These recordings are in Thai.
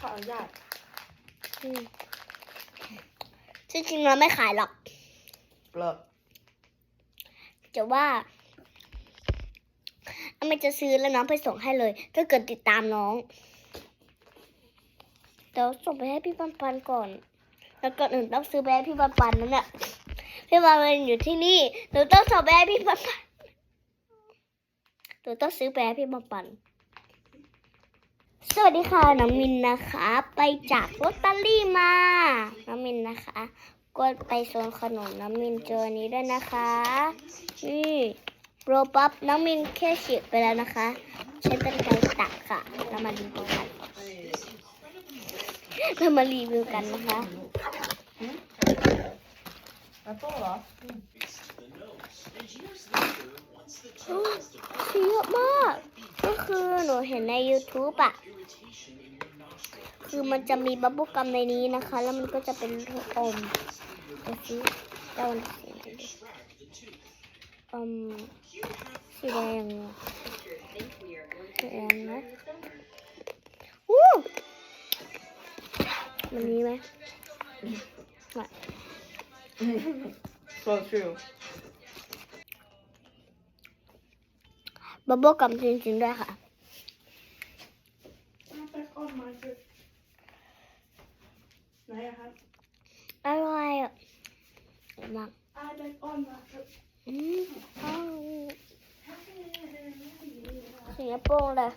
ขออนุญาตอืมที่จริงเราไม่ขายหรอกเปลือกจะว่าอเมจะซื้อแล้วน้องไปส่งให้เลย ถ้าเกิดติดตามน้องเดี๋ยวส่งไปให้พี่ปันปันก่อน แล้วก่อนอื่นต้องซื้อไปให้พี่ปันปันนั่นแหละพี่ปันปันอยู่ที่นี่หนูต้องส่งไปให้พี่ปันปันหนูต้องซื้อไปให้พี่ปันปัน สวัสดีค่ะน้องมินนะคะ ไปจากลอตเตอรี่มา น้องมินนะคะกดไปโซนขนมน้องมินเจออันนี้ด้วยนะคะ นี่โรบับน้องมินแค่ฉีดไปแล้วนะคะ ใช้เป็นไกรตักค่ะเรามารีวิวกันเรามารีวิวกันนะคะแอปเปิ้ลเหรออืมสีเยอะมากก็ คือหนูเห็นใน YouTube อะคือมันจะมีบับเบิ้ลกัมในนี้นะคะ แล้วมันก็จะเป็นลูกอมเดี๋ยวสิเจ้ามันสีไหนดีอมสีแดงสีแดงนะอู้มันนี้ไหมไม่ so true บับเบิ้ลกัมจริงๆด้วยค่ะแบ็กออนมาคือไหนอะครับ อร่อยอะมาก I back on มาคืออืมอ้าวสีโป้งเลย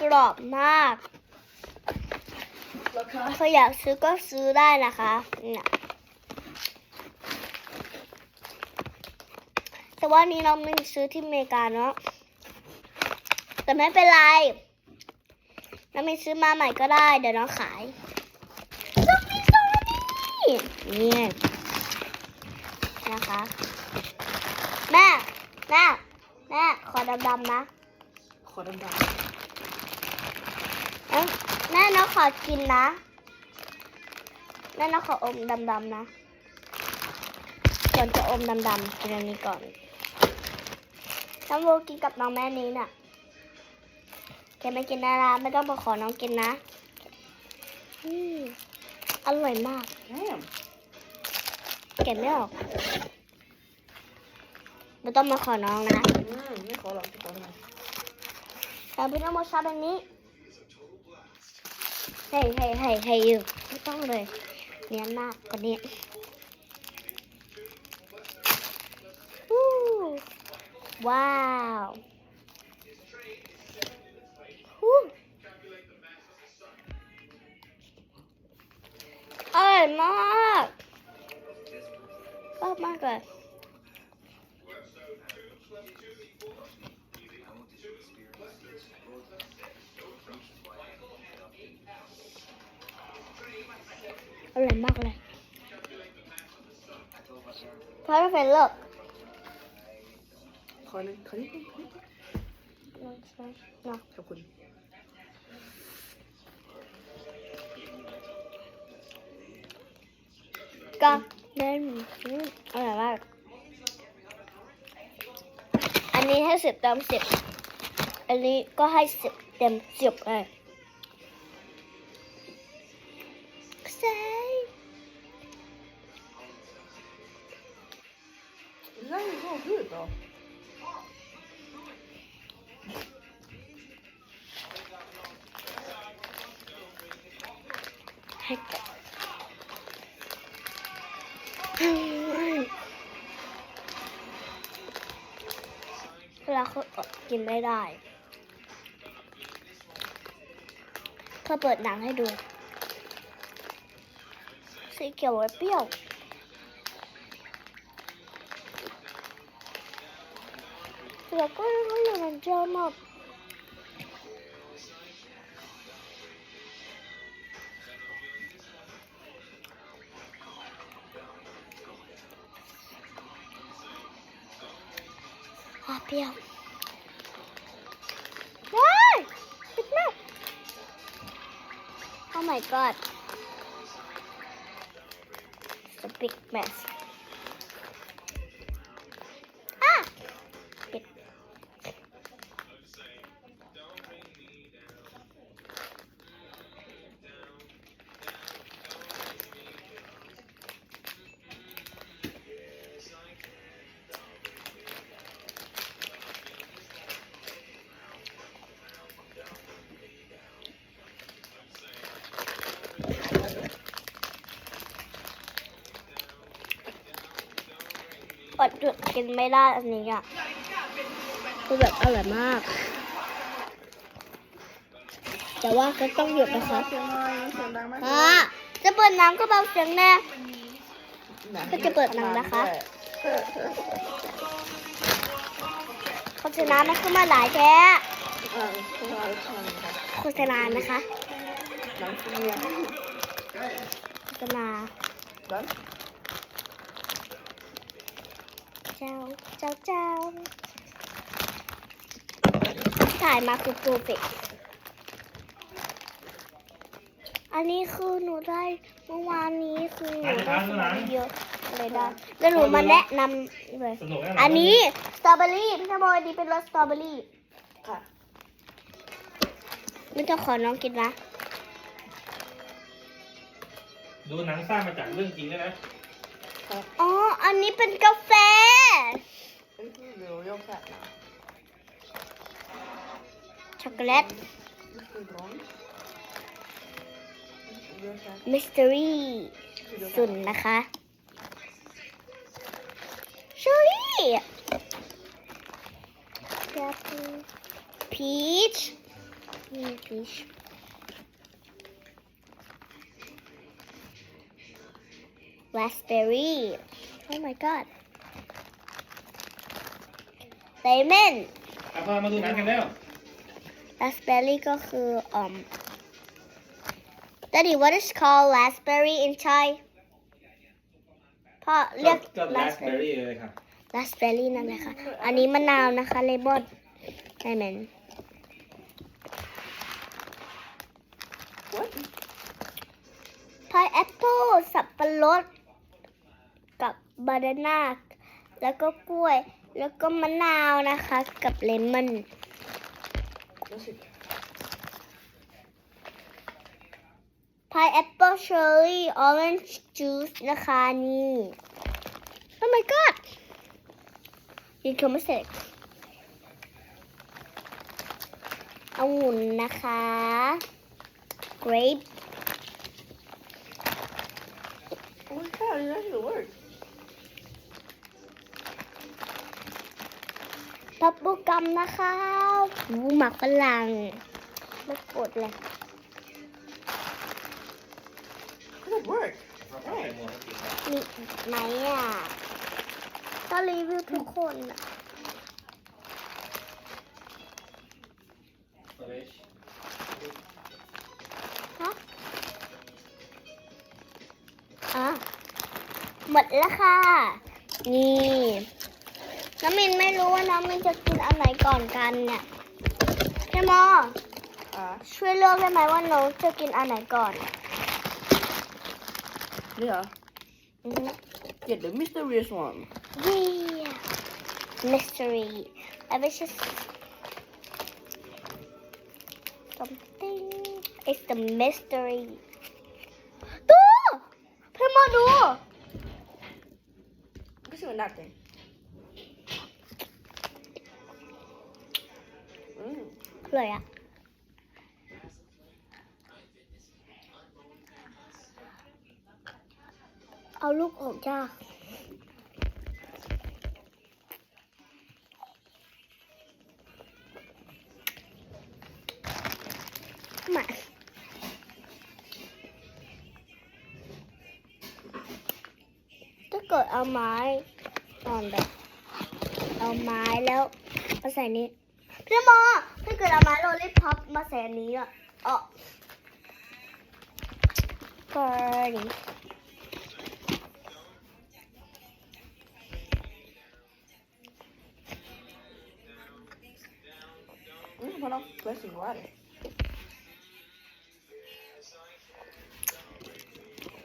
กรอบมากราคาถ้าอยากซื้อก็ซื้อได้นะคะเนี่ย แต่ว่านี้เราไม่ซื้อที่อเมริกาเนาะแต่ไม่เป็นไรเราไม่ซื้อมาใหม่ก็ได้ เดี๋ยวน้องขายซอมบี้ซอมบี้นี่นะคะ แม่แม่แม่ขอดำๆนะ ขอดำเอ้าแม่น้องขอกินนะแม่น้องขออมดำๆนะก่อนจะอมดำๆกินอันนี้ก่อน น้องโบกินกับน้องแม่นี้น่ะแกไม่กินนะนะไม่ต้องมาขอน้องกินนะอืมอร่อยมากๆแม่แกะไม่ออกไม่ต้องมาขอน้องนะ อืมไม่ขอหรอกขอทำไมแต่พี่น้องโมชอบแบบนี้ เฮ้ยเฮ้ยเฮ้ยเฮ้ยอยู่ไม่ต้องเลยเนียนมากกว่านี้วู้ ว้าววู้อร่อยมากชอบมากเลยอร่อยมากเลยพอ แล้วเฟรนเลิกขอหนึ่งขอนิดนึงขอนิดนึงลองใช้เนาะขอบคุณก็เล่นอืมอร่อยมาก อันนี้ให้สิบเต็มสิบ อันนี้ก็ให้สิบเต็มสิบเลย ให้กะเวลาเขาอดกินไม่ได้เขาเปิดหนังให้ดู สีเขียวไว้เปรี้ยวแล้วก็ยู่มันเจอมาย ปิดมาก Oh my god It's a big mess อดหยุดกินไม่ได้อันนี้อะคือแบบอร่อยมาก แต่ว่าก็ต้องหยุดนะคะเสียงอะไรเสียงดังไหมอะจะเปิดน้ำก็เบาเสียงแน่ก็จะเปิดหนังนะคะโฆษณาไม่เข้ามาหลายแท้อ่าคุณเอาไปทำครับโฆษณานะคะหนังเสียงโฆษณา ดัน เจ้าเจ้าเจ้าถ่ายมาคือโปรเฟกอันนี้คือหนูได้เมื่อวานนี้คือหนูได้สมาเยอะเลยได้แล้วหนูมาแนะนำเลยสนุกแน่นอนอันนี้สตรอเบอรี่พี่ชโมยดีเป็นรสสตรอเบอรี่ค่ะนี่จะขอน้องกินนะดูหนังสร้างมาจากเรื่องจริงด้วยนะอ๋อ อันนี้เป็นกาแฟ นี่คือเรียวโยกแซ่บนะช็อกโกแลต มิสเทรียสุนนะคะเชอรี่แอปเปิ้ลพีชนี่พีช raspberry oh my god lemon เอาพามาดูหนังกันแล้ว raspberry ก็คืออืม Daddy what is called raspberry in Thai พ่อเรียกก็ราสเบอ raspberry รี่เลยค่ะ raspberry นั่นแหละค่ะ อันนี้มะนาวนะคะเลมอนไดมอน What? พายแอปเปิลสับปะรดกับบานาน่าแล้วก็กล้วย แล้วก็มะนาวนะคะ กับเลมอนพายแอปเปิลเชอร์รี่ออเรนจ์จูสนะคะนี่ Oh my god ยินคำไม่เสร็จองุ่นนะคะ grape Oh my god, it actually works. พับบุกัมนะคะหูหมักฝรั่งไม่กดเลย Could it work? เอาใส่หมวกติดมามีไหมอะก็รีวิวทุกคนอะเอาไว้ฮะอะหมดแล้วค่ะ นี่ น้ำมินไม่รู้ว่าน้ำมินจะกินอันไหนก่อนกันเนี่ยใช่มอ Ah, ช่วยเลือกได้ไหมว่าน้องจะกินอันไหนก่อน yeah. อือฮึ Get the mysterious one. Yeah. Mystery. I wish it's something. It's the mystery. ดูพี่โมดู This is nothing. เลยอะเอาลูกออกจ้ามาถ้าเกิดเอาไม้ตอนแบบเอาไม้แล้วมาใส่นี้พี่โมถ้า เกิดเอาไม้โรลลี่พับมาใส่อันนี้อะเอ๋อก็ดี Mm, hold on. Blessing water.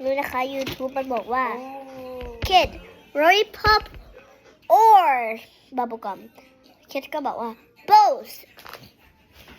รู้นะคะ YouTube มันบอกว่า Oh. kid lollipop or bubblegum kid ก็บอกว่า both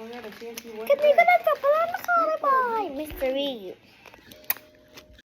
Onlara benziyor. Can we gonna talk about the car boy? Mystery.